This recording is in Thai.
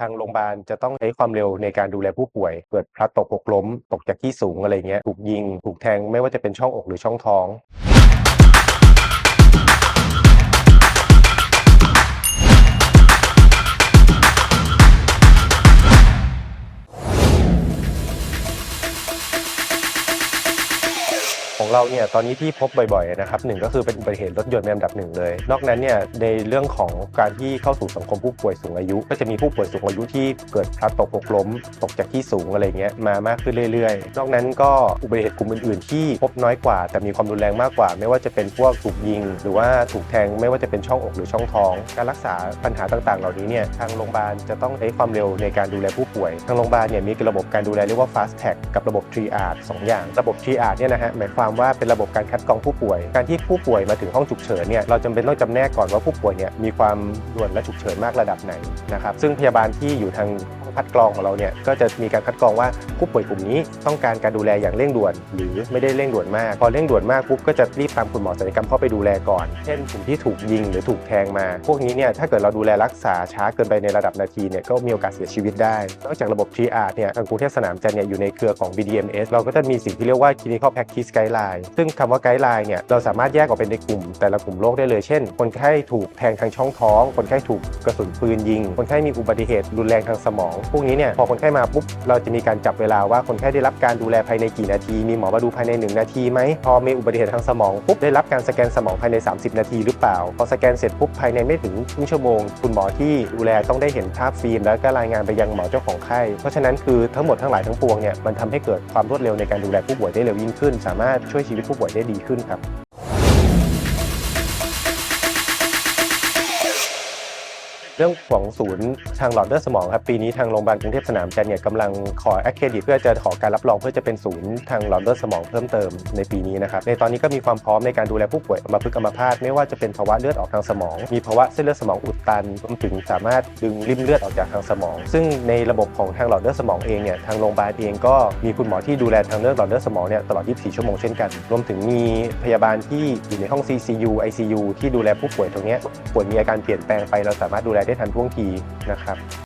ทางโรงพยาบาลจะต้องใช้ความเร็วในการดูแลผู้ป่วย เกิดพลัดตกหกล้ม ตกจากที่สูงอะไรเงี้ย ถูกยิง ถูกแทง ไม่ว่าจะเป็นช่องอกหรือช่องท้อง ของเราเนี่ยตอนนี้ที่พบบ่อยๆนะครับหนึ่งก็คือเป็นอุบัติเหตุรถยนต์เป็นอันดับหนึ่งเลย นอกนั้นเนี่ยในเรื่องของการที่เข้าสู่สังคมผู้ป่วยสูงอายุ ก็จะมีผู้ป่วยสูงอายุที่เกิดพลัดตกหกล้ม ตกจากที่สูงอะไรเงี้ยมามากขึ้นเรื่อยๆ นอกนั้นก็อุบัติเหตุกลุ่มอื่นๆ ที่พบน้อยกว่า แต่มีความรุนแรงมากกว่า ไม่ว่าจะเป็นพวกถูกยิง หรือว่าถูกแทงไม่ว่าจะเป็นช่องอกหรือช่องท้อง การรักษาปัญหาต่างๆ เหล่านี้เนี่ยทางโรงพยาบาลจะต้องใช้ความเร็วในการดูแลผู้ป่วย ทางโรงพยาบาลเนี่ยมีระบบการดูแลเรียกว่า fast tag กับระบบ triage สองอย่าง ระบบ triage เนี่ยนะฮะหมายความว่าเป็นระบบการคัดกรองผู้ป่วย การที่ผู้ป่วยมาถึงห้องฉุกเฉินเนี่ยเราจำเป็นต้องจำแนกก่อนว่าผู้ป่วยเนี่ยมีความด่วนและฉุกเฉินมากระดับไหนนะครับซึ่งพยาบาลที่อยู่ทาง คัดกรองของเราเนี่ยก็จะมีการคัดกรองว่าผู้ป่วยกลุ่มนี้ต้องการการดูแลอย่างเร่งด่วน หรือไม่ได้เร่งด่วนมาก พอเร่งด่วนมากปุ๊บก็จะรีบตามคุณหมอศัลยกรรมเข้าไปดูแลก่อน เช่นกลุ่มที่ถูกยิงหรือถูกแทงมา พวกนี้เนี่ยถ้าเกิดเราดูแลรักษาช้าเกินไปในระดับนาทีเนี่ยก็มีโอกาสเสียชีวิตได้ นอกจากระบบ triage เนี่ยทางกรุงเทพสนามจันทร์เนี่ยอยู่ในเครือของ BDMS เราก็จะมีสิ่งที่เรียกว่า clinical practice guideline ซึ่งคำว่า guideline เนี่ยเราสามารถแยกออกเป็นในกลุ่ม แต่ละกลุ่มโรคได้เลย เช่น คนไข้ถูกแทงทางช่องท้อง คนไข้ถูกกระสุนปืนยิง คนไข้มีอุบัติเหตุรุนแรงทางสมองพวกนี้เนี่ยพอคนไข้มาปุ๊บเราจะมีการจับเวลาว่าคนไข้ได้รับการดูแลภายในกี่นาที มีหมอมาดูภายใน 1 นาทีไหมพอมีอุบัติเหตุทางสมองปุ๊บได้รับการสแกนสมองภายใน 30 นาทีหรือเปล่า พอสแกนเสร็จปุ๊บภายในไม่ถึงครึ่งชั่วโมง คุณหมอที่ดูแลต้องได้เห็นภาพฟิล์มแล้วก็รายงานไปยังหมอเจ้าของไข้เพราะฉะนั้นคือทั้งหมดทั้งหลายทั้งปวงเนี่ยมันทำให้เกิดความรวดเร็วในการดูแลผู้ป่วยได้เร็วยิ่งขึ้น สามารถช่วยชีวิตผู้ป่วยได้ดีขึ้นครับ เรื่องของศูนย์ทางหลอดเลือดสมองครับปีนี้ทางโรงพยาบาลกรุงเทพสนามจันทร์เนี่ยกำลังขอแอคเครดิตเพื่อจะขอการรับรองเพื่อจะเป็นศูนย์ทางหลอดเลือดสมองเพิ่มเติมในปีนี้นะครับในตอนนี้ก็มีความพร้อมในการดูแลผู้ป่วยอัมพฤกษ์อัมพาตไม่ว่าจะเป็นภาวะเลือดออกทางสมอง มีภาวะเส้นเลือดสมองอุดตันรวมถึงสามารถดึงริมเลือดออกจากทางสมอง ซึ่งในระบบของทางหลอดเลือดสมองเองเนี่ยทางโรงพยาบาลเองก็มีคุณหมอที่ดูแลทางเลือดหลอดเลือดสมองเนี่ยตลอด 24 ชั่วโมงเช่นกัน รวมถึงมีพยาบาลที่อยู่ในห้อง CCU ICU ที่ดูแลผู้ป่วยตรงนี้ป่วยมีอาการเปลี่ยนแปลงไปเราสามารถดูแลได้ทันท่วงทีนะครับ